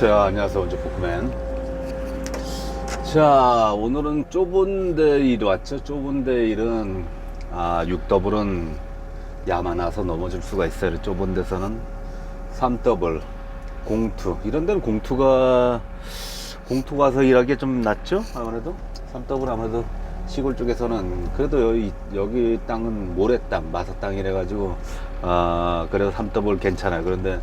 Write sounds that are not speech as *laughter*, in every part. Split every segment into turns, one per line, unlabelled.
자, 안녕하세요. 원조 포크맨. 자, 오늘은 좁은 데일 왔죠. 좁은 데일은, 아, 6더블은 야만나서 넘어질 수가 있어요. 좁은 데서는 3더블, 공투. 이런 데는 공투가, 공투 가서 일하기 좀 낫죠? 아무래도. 3더블 아무래도 시골 쪽에서는 그래도 여기, 여기 땅은 모래 땅, 마사 땅이래가지고, 아, 그래도 3더블 괜찮아요. 그런데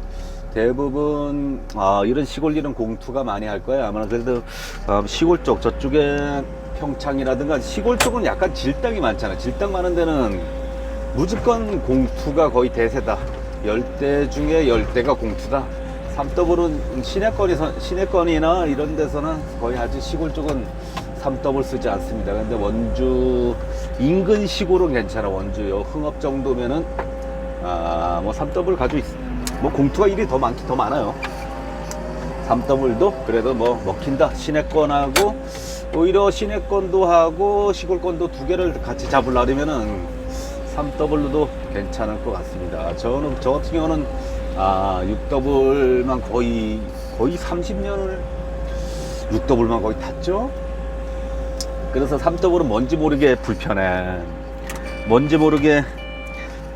대부분 아, 이런 시골 일은 공투가 많이 할 거예요. 아마 그래도 어, 시골 쪽 저쪽에 평창이라든가 시골 쪽은 약간 질땅이 많잖아요. 질땅 많은 데는 무조건 공투가 거의 대세다. 열대 중에 열 대가 공투다. 삼더블은 시내권에서 시내권이나 이런 데서는 거의 아주 시골 쪽은 삼더블 쓰지 않습니다. 근데 원주 인근 시골은 괜찮아. 원주 요 흥업 정도면은 아뭐 삼더블 가지고 있. 뭐 공투가 일이 더 많기 더 많아요. 삼더블도 그래도 뭐 먹힌다. 시내권하고 오히려 시내권도 하고 시골권도 두 개를 같이 잡으려면은 삼더블로도 괜찮을 것 같습니다. 저는 저 같은 경우는 아 6더블만 거의 거의 30년을 6더블만 거의 탔죠. 그래서 3더블은 뭔지 모르게 불편해. 뭔지 모르게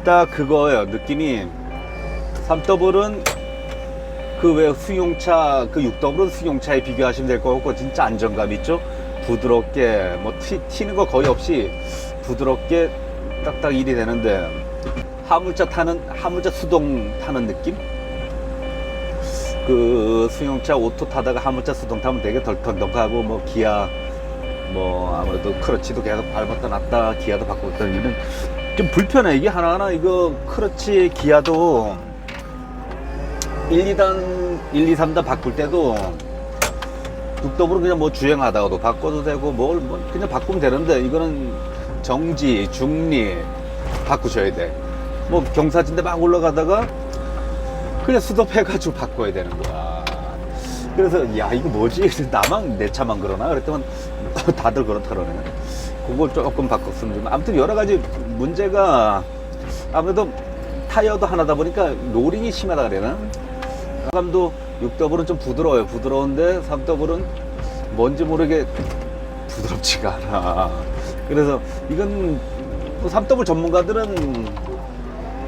딱 그거예요. 느낌이 3더블은 그왜 수용차 그 6더블은 수용차에 비교하시면 될 것 같고 진짜 안정감 있죠. 부드럽게 뭐 튀, 튀는 거 거의 없이 부드럽게 딱딱 일이 되는데 화물차 타는 화물차 수동 타는 느낌? 그 수용차 오토 타다가 화물차 수동 타면 되게 덜컹덜컹하고 뭐 기아 뭐 아무래도 크러치도 계속 밟았다 놨다 기아도 바꿨다 이는 좀 불편해 이게 하나하나 이거 크러치 기아도 1, 2단 1, 2, 3단 바꿀 때도 국도부로 그냥 뭐 주행하다가도 바꿔도 되고 뭘 뭐 그냥 바꾸면 되는데 이거는 정지 중리 바꾸셔야 돼 뭐 경사진데 막 올라가다가 그냥 스톱해가지고 바꿔야 되는 거야. 그래서 야 이거 뭐지? 나만 내 차만 그러나? 그랬더니 *laughs* 다들 그렇다 그러네. 그걸 조금 바꿨으면 좀 아무튼 여러 가지 문제가 아무래도 타이어도 하나다 보니까 로링이 심하다 그래나? 감도 6더블은 좀 부드러워요. 부드러운데 3더블은 뭔지 모르게 부드럽지가 않아. 그래서 이건 3더블 전문가들은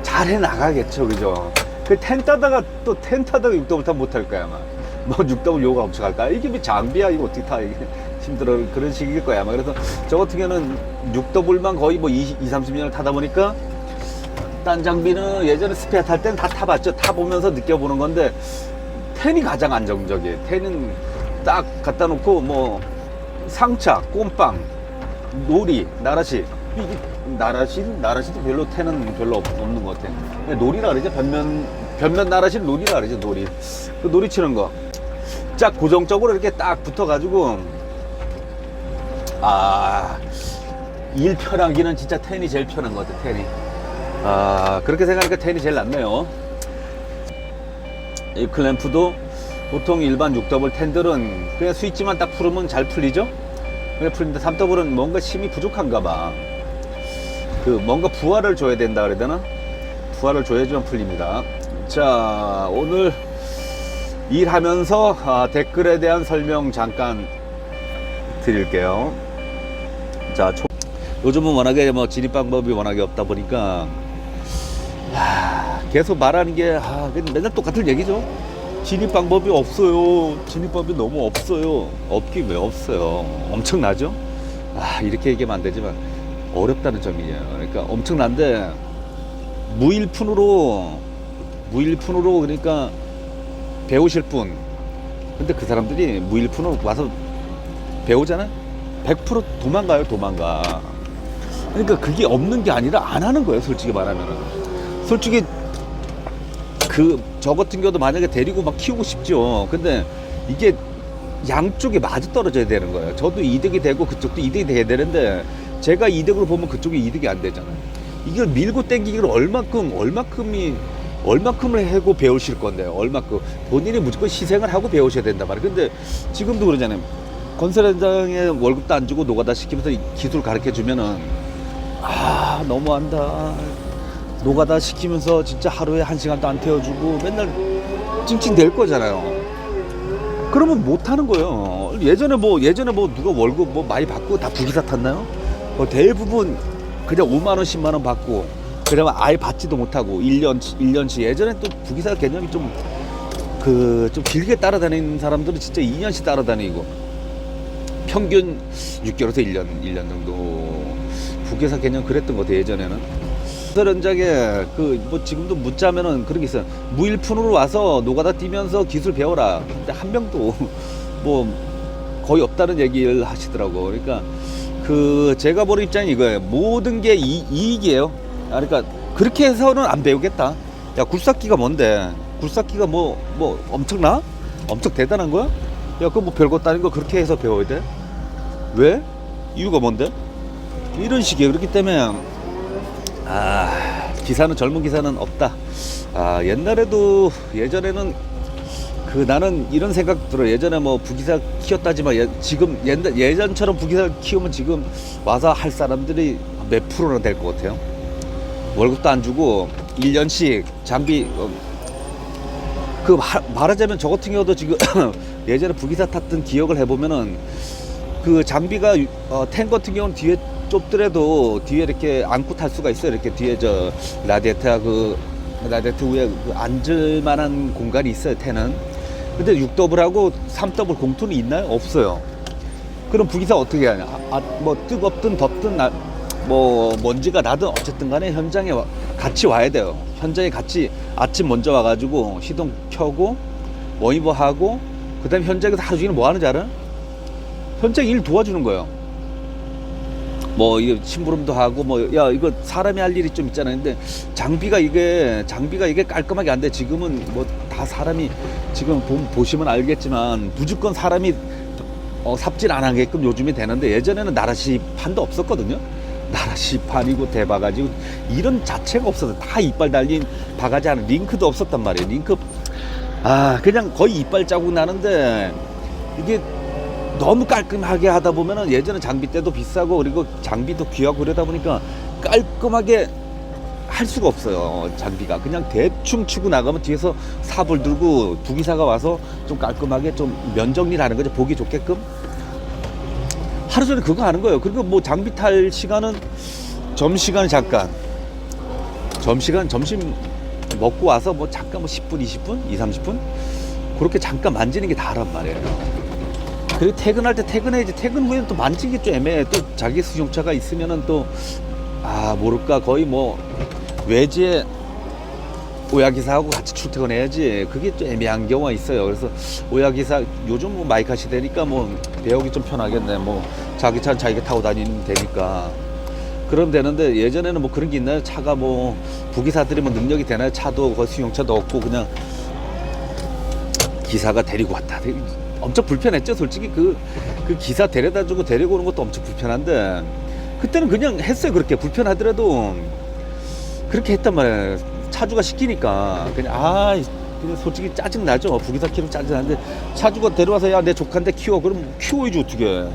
잘 해 나가겠죠. 그죠? 그텐 따다가 또텐 타다가 6더블 타면 못할 거야 아마. 뭐 6더블 요가 엄청 할까? 이게 뭐 장비야 이거 어떻게 타 이게 힘들어 그런 식일 거야 아마. 그래서 저 같은 경우는 6더블만 거의 뭐 20, 20 30년을 타다 보니까 딴 장비는 예전에 스페어 탈 때는 다 타봤죠. 타보면서 느껴보는 건데 텐이 가장 안정적이에요. 텐은 딱 갖다 놓고 뭐 상차, 꼼빵, 놀이, 나라시 나라시 나라시도 별로 텐은 별로 없- 없는 것 같아. 그냥 놀이라 그러죠. 변면 변면 나라시는 놀이라 그러죠. 놀이. 그 놀이 치는 거. 쫙 고정적으로 이렇게 딱 붙어가지고 아. 일 편하기는 진짜 텐이 제일 편한 것 같아, 텐이. 아, 그렇게 생각하니까 텐이 제일 낫네요. 이 클램프도 보통 일반 6더블 텐들은 그냥 스위치만 딱 풀으면 잘 풀리죠? 그냥 풀리는데 3더블은 뭔가 힘이 부족한가 봐. 그 뭔가 부하를 줘야 된다 그래야 되나? 부하를 줘야지만 풀립니다. 자, 오늘 일하면서 아, 댓글에 대한 설명 잠깐 드릴게요. 자, 초- 요즘은 워낙에 뭐 진입 방법이 워낙에 없다 보니까 하, 계속 말하는 게 아, 맨날 똑같은 얘기죠. 진입 방법이 없어요. 진입 방법이 너무 없어요. 없긴 왜 없어요. 엄청나죠? 아, 이렇게 얘기하면 안 되지만 어렵다는 점이에요. 그러니까 엄청난데 무일푼으로 무일푼으로 그러니까 배우실 분. 근데 그 사람들이 무일푼으로 와서 배우잖아? 100% 도망가요, 도망가. 그러니까 그게 없는 게 아니라 안 하는 거예요, 솔직히 말하면은. 솔직히 그 저 같은 경우도 만약에 데리고 막 키우고 싶죠. 근데 이게 양쪽에 맞아 떨어져야 되는 거예요. 저도 이득이 되고 그쪽도 이득이 돼야 되는데 제가 이득으로 보면 그쪽이 이득이 안 되잖아요. 이걸 밀고 땡기기를 얼마큼 얼마큼이 얼마큼을 하고 배우실 건데요. 얼마큼 본인이 무조건 희생을 하고 배우셔야 된단 말이에요. 근데 지금도 그러잖아요. 건설 현장에 월급도 안 주고 노가다 시키면서 이 기술 가르쳐 주면은 아 너무한다. 노가다 시키면서 진짜 하루에 한 시간도 안 태워주고 맨날 찡찡댈 거잖아요. 그러면 못 하는 거예요. 예전에 뭐 예전에 뭐 누가 월급 뭐 많이 받고 다 부기사 탔나요? 뭐 대부분 그냥 5만 원, 10만 원 받고 그다음에 아예 받지도 못하고 1년 1년치 예전에 또 부기사 개념이 좀 그 좀 길게 따라다니는 사람들은 진짜 2년씩 따라다니고 평균 6개월에서 1년 1년 정도 부기사 개념 그랬던 것 같아요 예전에는 현장에 그 뭐 지금도 묻자면은 그런 게 있어요. 무일푼으로 와서 노가다 뛰면서 기술 배워라. 근데 한 명도 *laughs* 뭐 거의 없다는 얘기를 하시더라고 그러니까 그 제가 보는 입장이 이거예요. 모든 게 이, 이익이에요. 아, 그러니까 그렇게 해서는 안 배우겠다. 야 굴삭기가 뭔데? 굴삭기가 뭐뭐 엄청나? 엄청 대단한 거야? 야 그거 뭐 별것도 아닌 거 그렇게 해서 배워야 돼? 왜? 이유가 뭔데? 이런 식이에요. 그렇기 때문에 아 기사는 젊은 기사는 없다. 아 옛날에도 예전에는 그 나는 이런 생각 들어 예전에 뭐 부기사 키웠다지만 예, 지금 옛날 예전처럼 부기사 키우면 지금 와서 할 사람들이 몇 프로나 될 것 같아요. 월급도 안 주고 1년씩 장비 어, 그 하- 말하자면 저 같은 경우도 지금 *coughs* 예전에 부기사 탔던 기억을 해보면은 그 장비가 유- 어, 탱 같은 경우는 뒤에 좁더라도 뒤에 이렇게 안고 탈 수가 있어요. 이렇게 뒤에 저 라디에이터 그 라디에이터 위에 그 앉을 만한 공간이 있어요. 텐은. 근데 6더블하고 3더블 공투는 있나요? 없어요. 그럼 부기사 어떻게 하냐? 아, 뭐 뜨겁든 덥든 나, 뭐 먼지가 나든 어쨌든 간에 현장에 와- 같이 와야 돼요. 현장에 같이 아침 먼저 와가지고 시동 켜고 워이버 하고 그다음에 현장에서 하루 종일 뭐 하는지 알아? 현장 일 도와주는 거예요. 뭐 심부름도 하고 뭐 야 이거 사람이 할 일이 좀 있잖아요. 근데 장비가 이게 장비가 이게 깔끔하게 안 돼. 지금은 뭐 다 사람이 지금 보, 보시면 알겠지만 무조건 사람이 어, 삽질 안 하게끔 요즘이 되는데 예전에는 나라시 판도 없었거든요. 나라시 판이고 대바가지고 이런 자체가 없어서 다 이빨 달린 바가지 하는 링크도 없었단 말이에요. 링크 아 그냥 거의 이빨 자국 나는데 이게 너무 깔끔하게 하다 보면은 예전에 장비 때도 비싸고 그리고 장비도 귀하고 그러다 보니까 깔끔하게 할 수가 없어요 장비가. 그냥 대충 치고 나가면 뒤에서 삽을 들고 부기사가 와서 좀 깔끔하게 좀 면정리를 하는 거죠 보기 좋게끔. 하루 종일 그거 하는 거예요. 그리고 뭐 장비 탈 시간은 점시간 잠깐. 점시간 점심 먹고 와서 뭐 잠깐 뭐 10분 20분 2 30분? 그렇게 잠깐 만지는 게 다란 말이에요 그리고 퇴근할 때 퇴근해야지. 퇴근 후에는 또 만지기 좀 애매해. 또 자기 수용차가 있으면은 또 아 모를까. 거의 뭐 외지에 오야기사하고 같이 출퇴근해야지. 그게 좀 애매한 경우가 있어요. 그래서 오야기사 요즘 뭐 마이카 시대니까 뭐 배우기 좀 편하겠네. 뭐 자기 차 자기가 타고 다니면 되니까. 그럼 되는데 예전에는 뭐 그런 게 있나요? 차가 뭐 부기사들이 뭐 능력이 되나요? 차도 그 수용차도 없고 그냥 기사가 데리고 왔다. 엄청 불편했죠, 솔직히 그, 그 기사 데려다 주고 데리고 오는 것도 엄청 불편한데, 그때는 그냥 했어요, 그렇게. 불편하더라도, 그렇게 했단 말이에요. 차주가 시키니까. 그냥, 아, 솔직히 짜증 나죠. 부기사 키우면 짜증 나는데, 차주가 데려와서, 야, 내 조카인데 키워. 그럼 키워야지, 어떻게.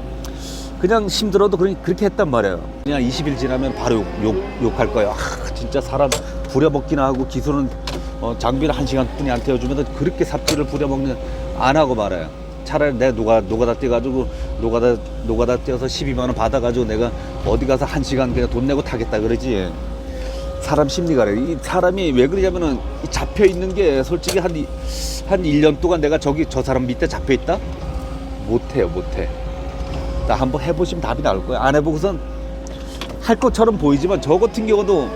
그냥 힘들어도 그렇게, 했단 말이에요. 그냥 20일 지나면 바로 욕, 욕, 욕할 거예요. 아, 진짜 사람 부려먹기나 하고 기술은 어, 장비를 한 시간 뿐이 안 태워주면 그렇게 삽질을 부려먹는 안 하고 말아요. 차라리 내가 노가, 노가다 뛰어가지고 노가다, 노가다 뛰어서 12만 원 받아가지고 내가 어디 가서 한 시간 그냥 돈 내고 타겠다 그러지. 사람 심리가 그래. 이 사람이 왜 그러냐면은 이 잡혀 있는 게 솔직히 한, 이- 한 1년 동안 내가 저기 저 사람 밑에 잡혀 있다? 못해요, 못해. 나 한번 해보시면 답이 나올 거야. 안 해보고선 할 것처럼 보이지만 저 같은 경우도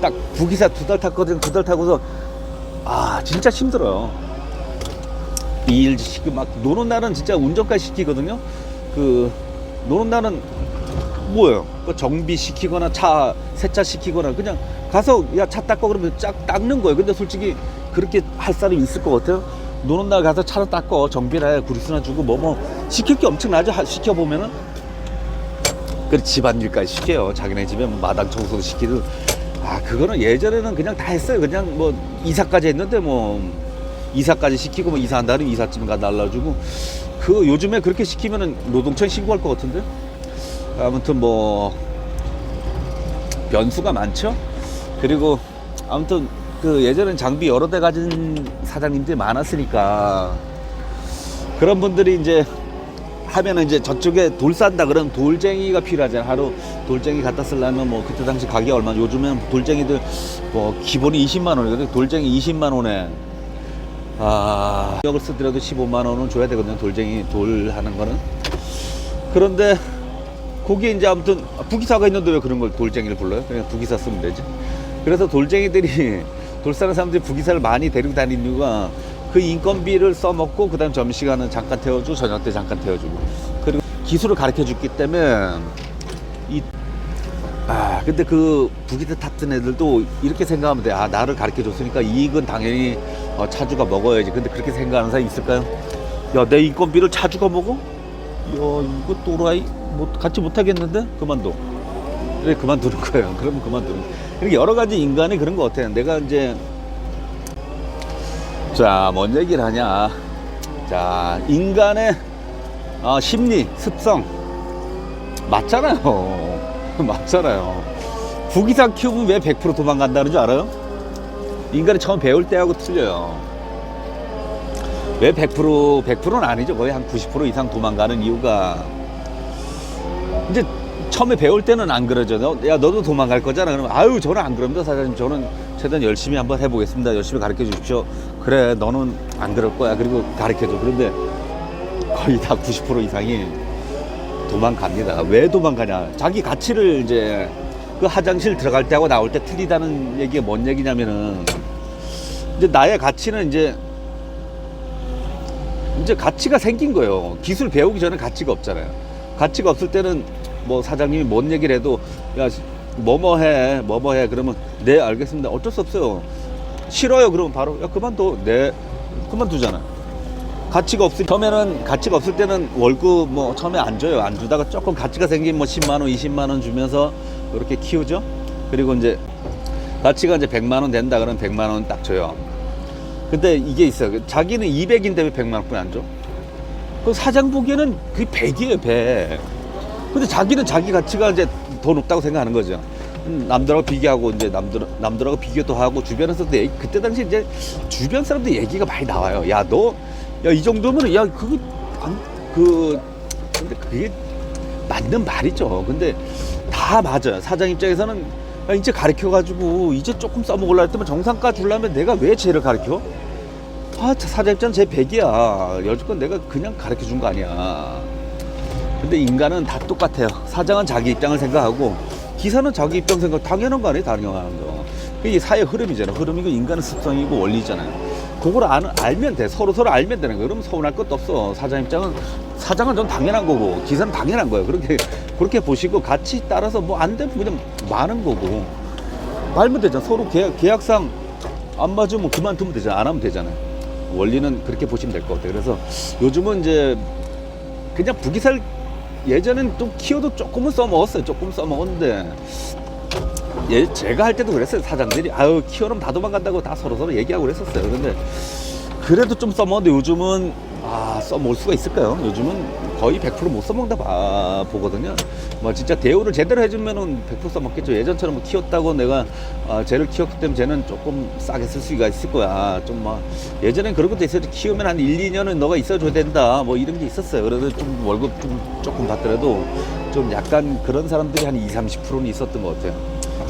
딱 부기사 두 달 탔거든. 두 달 타고서 아 진짜 힘들어요. 이일 시키 막 노는 날은 진짜 운전까지 시키거든요. 그 노는 날은 뭐예요? 그 정비 시키거나 차 세차 시키거나 그냥 가서 야 차 닦고 그러면 쫙 닦는 거예요. 근데 솔직히 그렇게 할 사람이 있을 것 같아요. 노는 날 가서 차를 닦고 정비나 해 구리스나 주고 뭐 뭐 시킬 게 엄청나죠. 하- 시켜 보면은 그 집안일까지 시켜요. 자기네 집에 뭐 마당 청소도 시키고 아 그거는 예전에는 그냥 다 했어요. 그냥 뭐 이사까지 했는데 뭐 이사까지 시키고 뭐 이사한 다음에 이삿짐 가 날라주고 그 요즘에 그렇게 시키면은 노동청 신고할 것 같은데 아무튼 뭐 변수가 많죠. 그리고 아무튼 그 예전엔 장비 여러 대 가진 사장님들이 많았으니까 그런 분들이 이제 하면은 이제 저쪽에 돌 싼다 그러면 돌쟁이가 필요하잖아요. 하루 돌쟁이 갖다 쓰려면 뭐 그때 당시 가격이 얼마? 요즘엔 돌쟁이들 뭐 기본이 20만 원이거든요. 돌쟁이 20만 원에 아, 가격을 쓰더라도 15만 원은 줘야 되거든요. 돌쟁이 돌 하는 거는. 그런데 거기에 이제 아무튼 부기사가 있는데 왜 그런 걸 돌쟁이를 불러요? 그냥 부기사 쓰면 되지. 그래서 돌쟁이들이 *laughs* 돌 사는 사람들이 부기사를 많이 데리고 다니는 이유가 그 인건비를 써먹고 그다음 점심시간은 잠깐 태워주고 저녁 때 잠깐 태워주고 그리고 기술을 가르쳐 줬기 때문에 이 아, 근데 그 부기대 탔던 애들도 이렇게 생각하면 돼. 아, 나를 가르쳐 줬으니까 이익은 당연히 어, 차주가 먹어야지. 근데 그렇게 생각하는 사람이 있을까요? 야, 내 인건비를 차주가 먹어? 야, 이거 또라이 뭐 같이 못 하겠는데? 그만둬. 그래, 그만두는 거예요. *laughs* 그러면 그만두는 거예요. 그러니까 여러 가지 인간이 그런 것 같아요. 내가 이제 자, 뭔 얘기를 하냐. 자, 인간의 어, 심리, 습성. 맞잖아요. *laughs* 맞잖아요. 부기사 키우면 왜 100% 도망간다는 줄 알아요? 인간이 처음 배울 때하고 틀려요. 왜 100% 100%는 아니죠. 거의 한 90% 이상 도망가는 이유가 이제 처음에 배울 때는 안 그러죠. 너, 야 너도 도망갈 거잖아. 그러면 아유 저는 안 그럽니다 사장님. 저는 최대한 열심히 한번 해보겠습니다. 열심히 가르쳐 주십시오. 그래 너는 안 그럴 거야. 그리고 가르쳐 줘. 그런데 거의 다 90% 이상이 도망갑니다. 왜 도망가냐? 자기 가치를 이제 그 화장실 들어갈 때하고 나올 때 틀리다는 얘기가 뭔 얘기냐면은 이제 나의 가치는 이제 이제 가치가 생긴 거예요. 기술 배우기 전에 가치가 없잖아요. 가치가 없을 때는 뭐 사장님이 뭔 얘기를 해도 야 뭐뭐 해 뭐뭐 해 그러면 네 알겠습니다. 어쩔 수 없어요. 싫어요 그러면 바로 야 그만둬 네 그만두잖아요. 가치가 없을 처음에는 가치가 없을 때는 월급 뭐 처음에 안 줘요 안 주다가 조금 가치가 생긴 뭐 10만 원 20만 원 주면서 이렇게 키우죠 그리고 이제 가치가 이제 100만 원 된다 그러면 100만 원 딱 줘요 근데 이게 있어요 자기는 200인데 왜 100만 원뿐이 안 줘? 그 사장 보기에는 그게 100이에요 100 근데 자기는 자기 가치가 이제 더 높다고 생각하는 거죠 음, 남들하고 비교하고 이제 남들 남들하고 비교도 하고 주변에서도 얘기, 그때 당시 이제 주변 사람들 얘기가 많이 나와요. 야 너 야 이 정도면 야 그거 안, 그 근데 그게 맞는 말이죠. 근데 다 맞아요. 사장 입장에서는 야, 이제 가르쳐 가지고 이제 조금 써먹으려 했더니 정상가 주려면 내가 왜 쟤를 가르쳐? 아저 사장 입장은 제 백이야. 여지껏 내가 그냥 가르쳐 준 거 아니야. 근데 인간은 다 똑같아요. 사장은 자기 입장을 생각하고 기사는 자기 입장 생각 당연한 거 아니에요? 당연한 거. 그게 사회 흐름이잖아. 흐름이고 인간은 습성이고 원리잖아요. 그걸 아, 알면 돼. 서로 서로 알면 되는 거예요. 그러면 서운할 것도 없어. 사장 입장은 사장은 전 당연한 거고 기사는 당연한 거예요. 그렇게 그렇게 보시고 같이 따라서 뭐 안 되면 그냥 많은 거고 말면 되잖아. 서로 계약, 계약상 안 맞으면 그만두면 되잖아. 안 하면 되잖아요. 원리는 그렇게 보시면 될 것 같아요. 그래서 요즘은 이제 그냥 부기살 예전엔 좀 키워도 조금은 써먹었어요. 조금 써먹었는데 예, 제가 할 때도 그랬어요. 사장들이 아유 키워놓으면 다 도망간다고 다 서로 서로 얘기하고 그랬었어요. 근데 그래도 좀 써먹었는데 요즘은 아 써먹을 수가 있을까요? 요즘은 거의 100%못 써먹다 봐, 보거든요. 뭐 진짜 대우를 제대로 해주면은 100% 써먹겠죠. 예전처럼 뭐 키웠다고 내가 아, 쟤를 키웠기 때문에 쟤는 조금 싸게 쓸 수가 있을 거야. 좀 막 예전엔 그런 것도 있어요. 키우면 한 1, 2년은 너가 있어줘야 된다. 뭐 이런 게 있었어요. 그래도 좀 월급 좀 조금 받더라도 좀 약간 그런 사람들이 한 20, 30%는 있었던 것 같아요.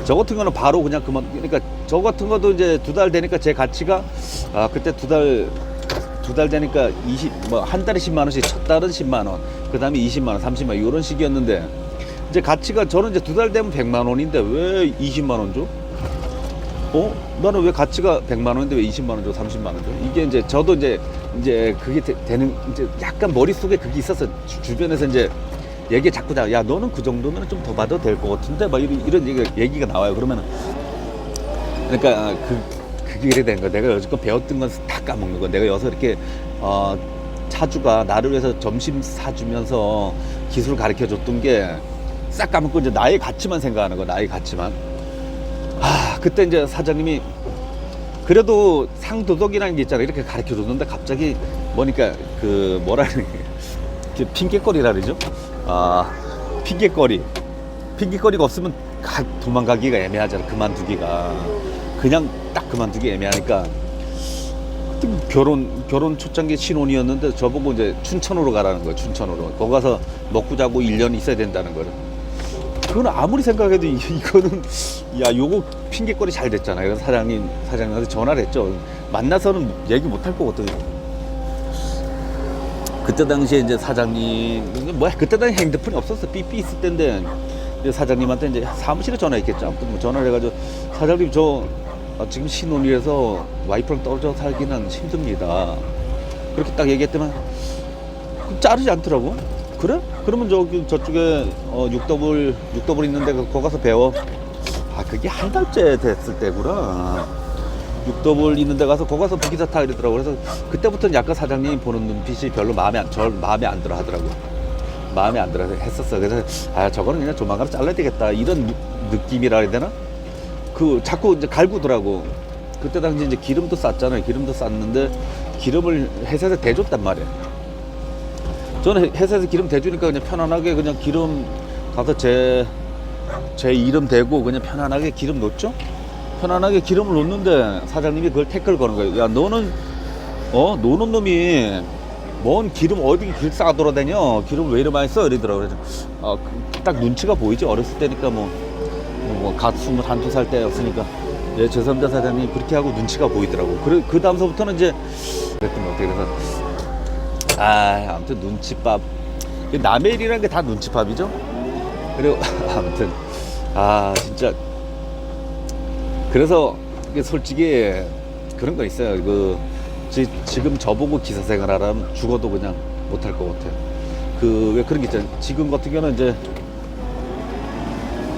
저 같은 거는 바로 그냥 그만 그러니까 저 같은 것도 이제 두 달 되니까 제 가치가 아 그때 두달 두 달 되니까 20 뭐 한 달에 10만 원씩 첫 달은 10만 원 그다음에 20만 원 30만 원 이런 식이었는데 이제 가치가 저는 이제 두 달 되면 100만 원인데 왜 20만 원 줘? 어? 나는 왜 가치가 100만 원인데 왜 20만 원 줘? 30만 원 줘? 이게 이제 저도 이제 이제 그게 되, 는 이제 약간 머릿속에 그게 있어서 주, 주변에서 이제 얘기 자꾸 다, 야, 너는 그 정도면 좀 더 받아도 될 것 같은데? 막 이런, 이런 얘기가, 얘기가 나와요. 그러면은, 그러니까, 아, 그, 그게 이래 된 거야. 내가 여지껏 배웠던 건 다 까먹는 거야. 내가 여기서 이렇게, 어, 차주가 나를 위해서 점심 사주면서 기술 가르쳐 줬던 게 싹 까먹고 이제 나의 가치만 생각하는 거야. 나의 가치만. 아, 그때 이제 사장님이 그래도 상도덕이라는 게 있잖아. 이렇게 가르쳐 줬는데 갑자기 뭐니까 그 뭐라 그러냐. 그 핑계거리라 그러죠. 아, 핑계거리. 핑계거리가 없으면 가, 도망가기가 애매하잖아. 그만두기가. 그냥 딱 그만두기 애매하니까. 결혼 결혼 초창기 신혼이었는데 저보고 이제 춘천으로 가라는 거예요. 춘천으로. 거기 가서 먹고 자고 1년 있어야 된다는 거를. 그건 아무리 생각해도 이- 이거는 야 요거 핑계거리 잘 됐잖아요. 사장님 사장님한테 전화를 했죠. 만나서는 얘기 못 할 거거든요. 그때 당시에 이제 사장님 뭐야 그때 당시 핸드폰이 없었어 삐삐 있을 때인데 사장님한테 이제 사무실에 전화했겠죠. 아무튼 뭐 전화를 해가지고 사장님 저 아, 지금 신혼이라서 와이프랑 떨어져 살기는 힘듭니다. 그렇게 딱 얘기했더만 자르지 않더라고. 그래? 그러면 저기 저쪽에 어, 6더블 6더블 있는데 그- 거기 가서 배워. 아 그게 한 달째 됐을 때구나. 6더블 있는데 가서 거기 가서 부기사 타 이러더라고. 그래서 그때부터는 약간 사장님이 보는 눈빛이 별로 마음에 안, 절 마음에 안 들어 하더라고. 마음에 안 들어 했었어. 그래서 아 저거는 그냥 조만간 잘라야 되겠다 이런 느, 느낌이라 해야 되나? 그 자꾸 이제 갈구더라고. 그때 당시 이제 기름도 쌌잖아요. 기름도 쌌는데 기름을 회사에서 대줬단 말이야. 저는 회- 회사에서 기름 대주니까 그냥 편안하게 그냥 기름 가서 제, 제 이름 대고 그냥 편안하게 기름 넣었죠? 편안하게 기름을 넣는데 사장님이 그걸 태클 거는 거예요. 야, 너는, 어, 노는 놈이 뭔 기름 어디 길 싸 돌아다녀? 기름 왜 이렇게 많이 써? 이러더라고요. 그래서 어, 그- 딱 눈치가 보이지. 어렸을 때니까 뭐, 뭐, 갓 스물 한두 살 때였으니까. 예, 죄송합니다 사장님. 그렇게 하고 눈치가 보이더라고. 그래, 그 다음서부터는 이제 그랬던 것 같아요. 그래서 아, 아무튼 눈치밥. 이 남의 일이라는 게 다 눈치밥이죠. 그리고 *laughs* 아무튼 아 진짜 그래서 솔직히 그런 거 있어요. 그 지, 지금 저보고 기사 생활하라면 죽어도 그냥 못할 것 같아요. 그 왜 그런 게 있잖아요. 지금 같은 경우는 이제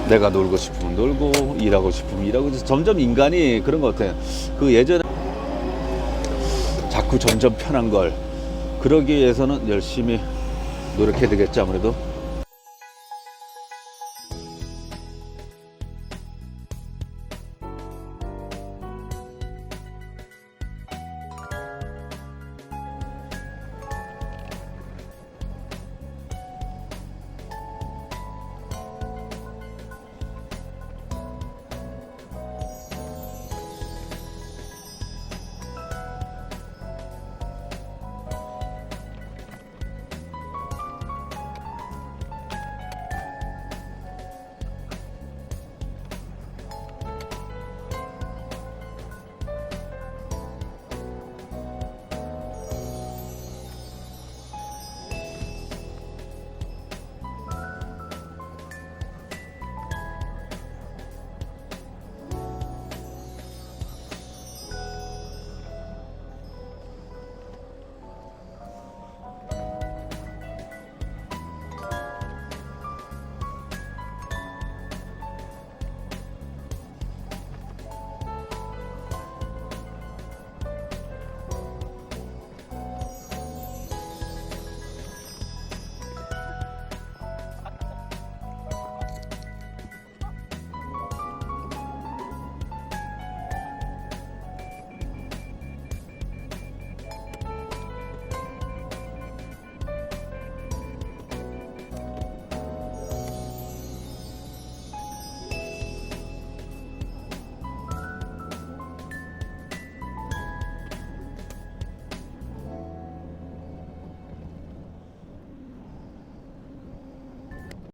내가 놀고 싶으면 놀고 일하고 싶으면 일하고 점점 인간이 그런 것 같아요. 그 예전에 자꾸 점점 편한 걸 그러기 위해서는 열심히 노력해야 되겠죠 아무래도